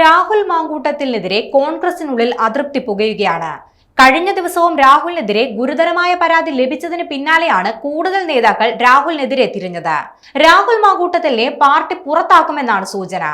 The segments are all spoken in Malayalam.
രാഹുൽ മാങ്കൂട്ടത്തിനെതിരെ കോൺഗ്രസിനുള്ളിൽ അതൃപ്തി പുകയുകയാണ്. കഴിഞ്ഞ ദിവസവും രാഹുലിനെതിരെ ഗുരുതരമായ പരാതി ലഭിച്ചതിന് പിന്നാലെയാണ് കൂടുതൽ നേതാക്കൾ രാഹുലിനെതിരെ തിരിഞ്ഞത്. രാഹുൽ മാങ്കൂട്ടത്തിലെ പാർട്ടി പുറത്താക്കുമെന്നാണ് സൂചന.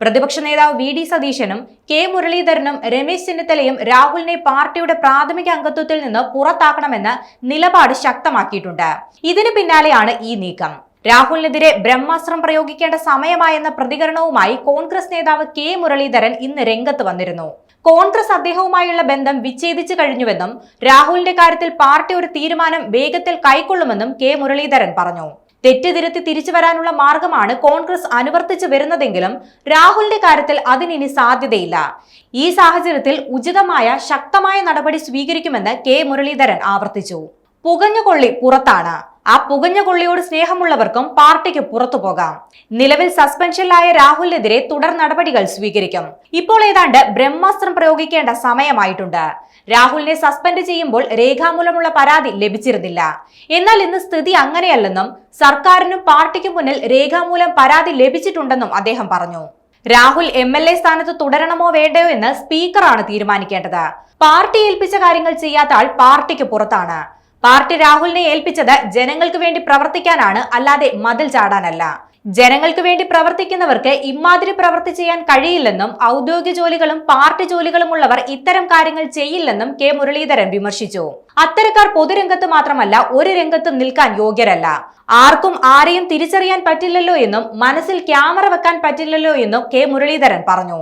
പ്രതിപക്ഷ നേതാവ് വി ഡി സതീശനും കെ മുരളീധരനും രമേശ് ചെന്നിത്തലയും രാഹുലിനെ പാർട്ടിയുടെ പ്രാഥമിക അംഗത്വത്തിൽ നിന്ന് പുറത്താക്കണമെന്ന് നിലപാട് ശക്തമാക്കിയിട്ടുണ്ട്. ഇതിന് പിന്നാലെയാണ് ഈ നീക്കം. രാഹുലിനെതിരെ ബ്രഹ്മാസ്ത്രം പ്രയോഗിക്കേണ്ട സമയമായെന്ന പ്രതികരണവുമായി കോൺഗ്രസ് നേതാവ് കെ മുരളീധരൻ ഇന്ന് രംഗത്ത് വന്നിരുന്നു. കോൺഗ്രസ് അദ്ദേഹവുമായുള്ള ബന്ധം വിച്ഛേദിച്ചു കഴിഞ്ഞുവെന്നും രാഹുലിന്റെ കാര്യത്തിൽ പാർട്ടി ഒരു തീരുമാനം വേഗത്തിൽ കൈക്കൊള്ളുമെന്നും കെ മുരളീധരൻ പറഞ്ഞു. തെറ്റുതിരുത്തി തിരിച്ചു വരാനുള്ള മാർഗമാണ് കോൺഗ്രസ് അനുവർത്തിച്ചു വരുന്നതെങ്കിലും രാഹുലിന്റെ കാര്യത്തിൽ അതിനിനി സാധ്യതയില്ല. ഈ സാഹചര്യത്തിൽ ഉചിതമായ ശക്തമായ നടപടി സ്വീകരിക്കുമെന്ന് കെ മുരളീധരൻ ആവർത്തിച്ചു. പുകഞ്ഞുകൊള്ളി പുറത്താണ്. ആ പുകഞ്ഞ കൊള്ളിയോട് സ്നേഹമുള്ളവർക്കും പാർട്ടിക്ക് പുറത്തു പോകാം. നിലവിൽ സസ്പെൻഷനിലായ രാഹുലിനെതിരെ തുടർ നടപടികൾ സ്വീകരിക്കും. ഇപ്പോൾ ഏതാണ്ട് ബ്രഹ്മാസ്ത്രം പ്രയോഗിക്കേണ്ട സമയമായിട്ടുണ്ട്. രാഹുലിനെ സസ്പെൻഡ് ചെയ്യുമ്പോൾ രേഖാമൂലമുള്ള പരാതി ലഭിച്ചിരുന്നില്ല. എന്നാൽ ഇന്ന് സ്ഥിതി അങ്ങനെയല്ലെന്നും സർക്കാരിനും പാർട്ടിക്കും മുന്നിൽ രേഖാമൂലം പരാതി ലഭിച്ചിട്ടുണ്ടെന്നും അദ്ദേഹം പറഞ്ഞു. രാഹുൽ എം എൽ എ സ്ഥാനത്ത് തുടരണമോ വേണ്ടയോ എന്ന് സ്പീക്കറാണ് തീരുമാനിക്കേണ്ടത്. പാർട്ടി ഏൽപ്പിച്ച കാര്യങ്ങൾ ചെയ്യാത്ത ആൾ പാർട്ടിക്ക് പുറത്താണ്. പാർട്ടി രാഹുലിനെ ഏൽപ്പിച്ചത് ജനങ്ങൾക്ക് വേണ്ടി പ്രവർത്തിക്കാനാണ് അല്ലാതെ മതിൽ ചാടാനല്ല. ജനങ്ങൾക്ക് വേണ്ടി പ്രവർത്തിക്കുന്നവർക്ക് ഇമാതിരി പ്രവർത്തി ചെയ്യാൻ കഴിയില്ലെന്നും ഔദ്യോഗിക ജോലികളും പാർട്ടി ജോലികളും ഉള്ളവർ ഇത്തരം കാര്യങ്ങൾ ചെയ്യില്ലെന്നും കെ മുരളീധരൻ വിമർശിച്ചു. അത്തരക്കാർ പൊതുരംഗത്ത് മാത്രമല്ല ഒരു രംഗത്തും നിൽക്കാൻ യോഗ്യരല്ല. ആർക്കും ആരെയും തിരിച്ചറിയാൻ പറ്റില്ലല്ലോ എന്നും മനസ്സിൽ ക്യാമറ വെക്കാൻ പറ്റില്ലല്ലോ എന്നും കെ മുരളീധരൻ പറഞ്ഞു.